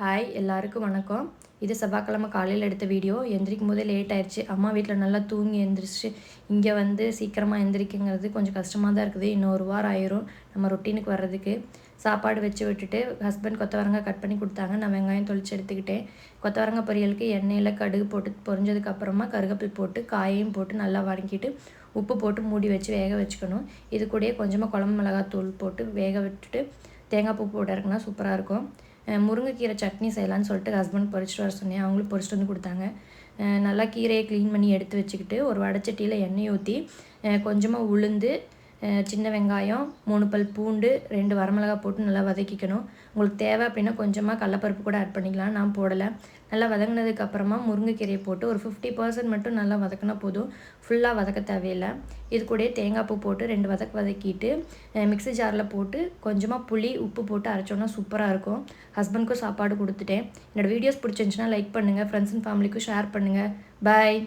Hi எல்லாருக்கும் வணக்கம். இது செவ்வாய்க்கிழமை காலையில் எடுத்த வீடியோ. எந்திரிக்கும் போதே லேட் ஆயிடுச்சு. அம்மா வீட்டில் நல்லா தூங்கி எந்திரிச்சு இங்கே வந்து சீக்கிரமாக எந்திரிக்குங்கிறது கொஞ்சம் கஷ்டமாக தான் இருக்குது. இன்னும் ஒரு வாரம் ஆயிரும் நம்ம ரொட்டீனுக்கு வர்றதுக்கு. சாப்பாடு வச்சு விட்டுட்டு ஹஸ்பண்ட் கொத்தவரங்காய் கட் பண்ணி கொடுத்தாங்க. நான் வெங்காயம் தொளிச்சு எடுத்துக்கிட்டேன். கொத்தவரங்காய் பொரியலுக்கு எண்ணெயில் கடுகு போட்டு பொறிஞ்சதுக்கப்புறமா கருகப்பில் போட்டு காயையும் போட்டு நல்லா வதக்கிட்டு உப்பு போட்டு மூடி வச்சு வேக வச்சுக்கணும். இது கூடயே கொஞ்சமாக குழம்பு மிளகாத்தூள் போட்டு வேக விட்டுட்டு தேங்காய் பூ போட்டு இறக்குனா சூப்பராக இருக்கும். முருங்கைக்கீரை சட்னி செய்யலான்னு சொல்லிட்டு ஹஸ்பண்ட் பொறிச்சிட்டு வர சொன்னேன். அவங்களும் பொறிச்சிட்டு வந்து கொடுத்தாங்க. நல்லா கீரையை க்ளீன் பண்ணி எடுத்து வச்சுக்கிட்டு ஒரு வடச்சட்டியில் எண்ணெய் ஊற்றி கொஞ்சமாக உளுந்து சின்ன வெங்காயம் மூணு பல் பூண்டு ரெண்டு வரமிளகாய் போட்டு நல்லா வதக்கிக்கணும். உங்களுக்கு தேவை அப்படின்னா கொஞ்சமாக கடலப்பருப்பு கூட ஆட் பண்ணிக்கலாம். நான் போடலை. நல்லா வதங்கினதுக்கு அப்புறமா முருங்கைக்கீரையை போட்டு ஒரு ஃபிஃப்டி பர்சன்ட் மட்டும் நல்லா வதக்கினா போதும். ஃபுல்லாக வதக்க தேவையில்லை. இது கூடயே தேங்காய் பூ போட்டு ரெண்டு வதக்கு வதக்கிட்டு மிக்ஸி ஜாரில் போட்டு கொஞ்சமாக புளி உப்பு போட்டு அரைச்சோன்னா சூப்பராக இருக்கும். ஹஸ்பண்ட்க்கும் சாப்பாடு கொடுத்துட்டேன். என்னோடய வீடியோஸ் பிடிச்சிருந்துச்சுன்னா லைக் பண்ணுங்கள் ஃப்ரெண்ட்ஸ் அண்ட் ஃபேமிலிக்கும் ஷேர் பண்ணுங்கள் பாய்